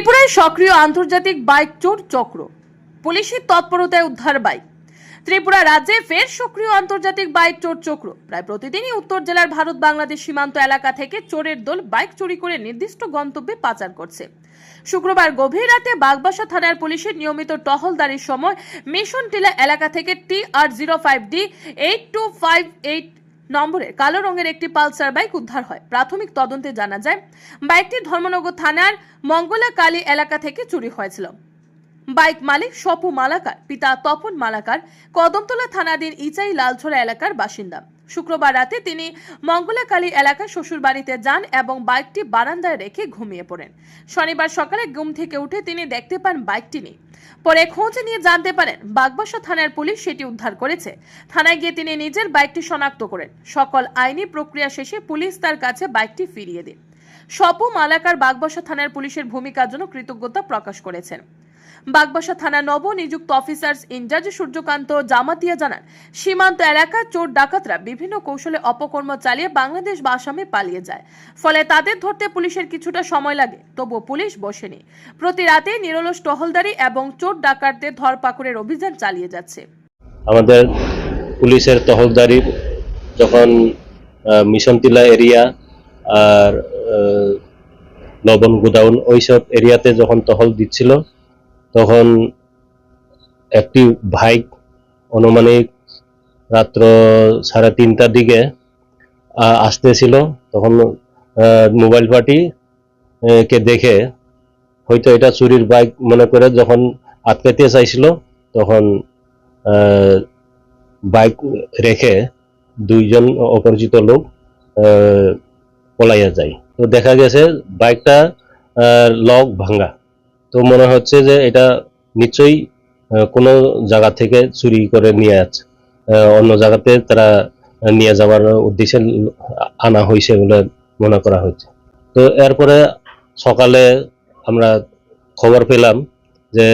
ত্রিপুরায় সক্রিয় আন্তর্জাতিক বাইক চোর চক্র। পুলিশের তৎপরতায় উদ্ধার বাইক। ত্রিপুরা রাজ্যে ফের সক্রিয় আন্তর্জাতিক বাইক চোর চক্র। প্রায় প্রতিদিনই উত্তর জেলার ভারত বাংলাদেশ সীমান্ত এলাকা থেকে চোরের দল বাইক চুরি করে নির্দিষ্ট গন্তব্যে পাচার করছে। শুক্রবার গভীর রাতে বাগবাসা থানার পুলিশের নিয়মিত টহলদারির সময় মিশন টিলা এলাকা থেকে T R zero five D eight two five eight নম্বরের কালো রঙের একটি পালসার বাইক উদ্ধার হয়। প্রাথমিক তদন্তে জানা যায়, বাইকটি ধর্মনগর থানার মঙ্গলা কালী এলাকা থেকে চুরি হয়েছিল। বাইক মালিক সপু মালাকার, পিতা তপন মালাকার, কদমতলা থানাধীন ইচাই লালছড়া এলাকার বাসিন্দা। শুক্রবার রাতে তিনি মঙ্গলাকালী এলাকার শ্বশুর বাড়িতে যান এবং বাইকটি বারান্দায় রেখে ঘুমিয়ে পড়েন। শনিবার সকালে ঘুম থেকে উঠে তিনি দেখতে পান বাইকটি নেই। পরে খোঁজ নিয়ে জানতে পারেন, বাগবাসা থানার পুলিশ সেটি উদ্ধার করেছে। থানায় গিয়ে তিনি নিজের বাইকটি শনাক্ত করেন। সকল আইনি প্রক্রিয়া শেষে পুলিশ তার কাছে বাইকটি ফিরিয়ে দেন। স্বপু মালাকার বাগবাসা থানার পুলিশের ভূমিকার জন্য কৃতজ্ঞতা প্রকাশ করেছেন। বাগবাসা থানা নব নিযুক্ত অফিসার্স ইনচার্জ সূর্যকান্ত জামাতিয়া জানান, সীমান্ত এলাকার চোর ডাকাতরা বিভিন্ন কৌশলে অপকর্ম চালিয়ে বাংলাদেশ বা আসামে পালিয়ে যায়। ফলে তাদের ধরতে পুলিশের কিছুটা সময় লাগে, তবুও পুলিশ বসেনি। প্রতি রাতে নিরলস টহলদারি এবং চোর ডাকাতদের ধরপাকড়ের অভিযান চালিয়ে যাচ্ছে। আমাদের পুলিশের তহলদারি যখন মিশন টিলা এরিয়া আর লবণ গুদাউন, ওইসব এরিয়াতে যখন টহল দিচ্ছিল তখন একটি বাইক অনুমানিক রাত্র সাড়ে তিনটার দিকে আসতেছিল। তখন মোবাইল পার্টি কে দেখে, হয়তো এটা চুরির বাইক মনে করে যখন আটকাতে চাইছিল, তখন বাইক রেখে দুইজন অপরিচিত লোক পলাইয়া যায়। তো দেখা গেছে বাইকটা লক ভাঙ্গা। তো মনে হচ্ছে যে এটা নিশ্চয়ই কোনো জায়গা থেকে চুরি করে নিয়ে যাচ্ছে। অন্য জায়গাতে তারা নিয়ে যাওয়ার উদ্দেশ্যে আনা হয়েছে বলে মনে করা হচ্ছে। তো এরপরে সকালে আমরা খবর পেলাম যে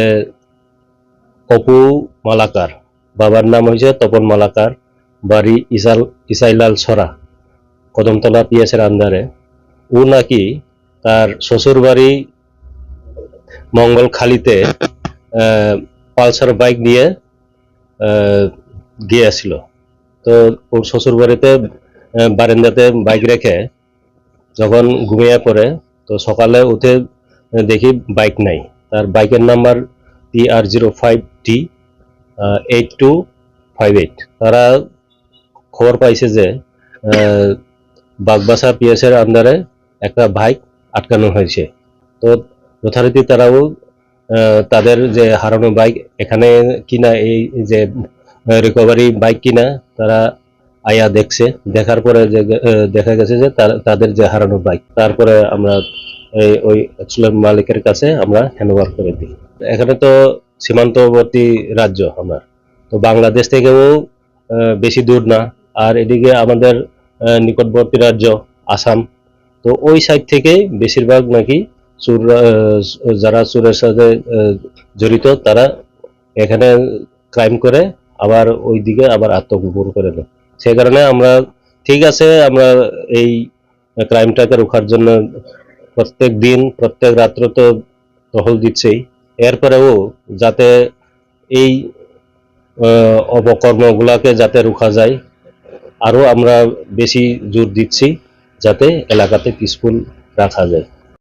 অপু মালাকার, বাবার নাম হয়েছে তপন মালাকার, বাড়ি ইসাল, ইসাইলাল ছড়া, কদমতলা পিএসের আন্ডারে ও নাকি তার শ্বশুর বাড়ি মঙ্গলখালিতে পালসার বাইক নিয়ে গিয়েছিল তো ওর শ্বশুর বাড়িতে আহ, বারান্দাতে বাইক রেখে যখন ঘুমিয়ে পড়ে তো সকালে উঠে দেখি বাইক নাই। তার বাইকের number T R zero five T eight two five eight তারা খবর পাইছে যে বাগবাসা পিএসের আন্ডারে একটা বাইক আটকানো হয়েছে। তো যথারীতি তারাও তাদের যে হারানো বাইক, এখানে কিনা এই যে রিকভারি বাইক কিনা, তারা আয়া দেখছে। দেখার পরে যে দেখা গেছে যে তাদের যে হারানো বাইক, তারপরে আমরা এই ওই অ্যাকচুয়াল মালিকের কাছে আমরা হ্যান্ডওভার করে দিই। এখানে তো সীমান্তবর্তী রাজ্য আমার। তো বাংলাদেশ থেকেও বেশি দূর না। আর এদিকে আমাদের নিকটবর্তী রাজ্য, আসাম। তো ওই সাইড থেকে বেশিরভাগ নাকি যারা চুরের সাথে জড়িত, তারা এখানে ক্রাইম করে আবার ওই দিকে আবার আত্মগোপন করে নেয়। সেই কারণে আমরা, ঠিক আছে, আমরা এই ক্রাইমটাকে রোখার জন্য প্রত্যেক দিন, প্রত্যেক রাত্র তো টহল দিচ্ছেই। এরপরেও যাতে এই অপকর্মগুলাকে যাতে রোখা যায়, আরও আমরা বেশি জোর দিচ্ছি, যাতে এলাকাতে পিসফুল রাখা যায়।